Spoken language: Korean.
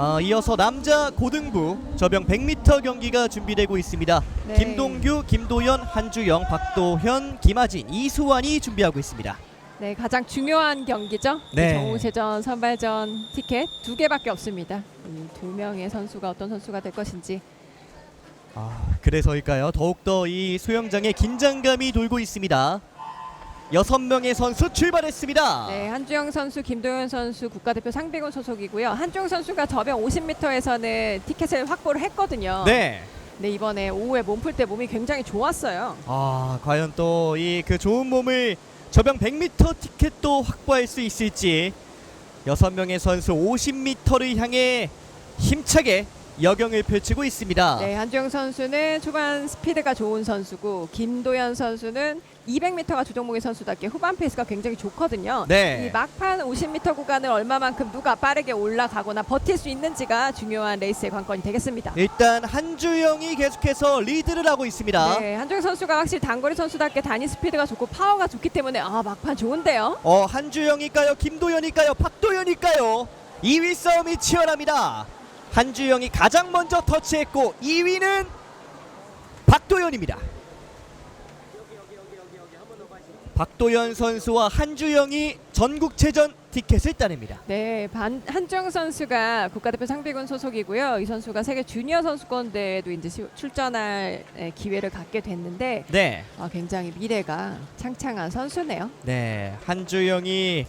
어, 이어서 남자 고등부 저병 100m 경기가 준비되고 있습니다. 네. 김동규, 김도현, 한주영, 박도현, 김하진, 이수환이 준비하고 있습니다. 네, 가장 중요한 경기죠. 네. 정우세전 선발전 티켓 두 개밖에 없습니다. 이 두 명의 선수가 어떤 선수가 될 것인지. 아, 그래서일까요? 더욱더 이 수영장에 긴장감이 돌고 있습니다. 여섯 명의 선수 출발했습니다. 네, 한주영 선수, 김도현 선수 국가대표 상비군 소속이고요. 한주영 선수가 저병 50m에서는 티켓을 확보를 했거든요. 네. 네, 이번에 오후에 몸 풀 때 몸이 굉장히 좋았어요. 아, 과연 또 이 그 좋은 몸을 저병 100m 티켓도 확보할 수 있을지 여섯 명의 선수 50m를 향해 힘차게 여경을 펼치고 있습니다. 네, 한주영 선수는 초반 스피드가 좋은 선수고 김도현 선수는 200m가 주종목의 선수답게 후반 페이스가 굉장히 좋거든요. 네. 이 막판 50m 구간을 얼마만큼 누가 빠르게 올라가거나 버틸 수 있는지가 중요한 레이스의 관건이 되겠습니다. 일단 한주영이 계속해서 리드를 하고 있습니다. 네, 한주영 선수가 확실히 단거리 선수답게 단위 스피드가 좋고 파워가 좋기 때문에 아 막판 좋은데요. 어, 한주영일까요? 김도현일까요? 박도현일까요? 2위 싸움이 치열합니다. 한주영이 가장 먼저 터치했고 2위는 박도현입니다. 박도현 선수와 한주영이 전국체전 티켓을 따냅니다. 네, 반, 한주영 선수가 국가대표 상비군 소속이고요. 이 선수가 세계 주니어 선수권 대회도 이제 시- 출전할 에, 기회를 갖게 됐는데 네. 아, 굉장히 미래가 창창한 선수네요. 네, 한주영이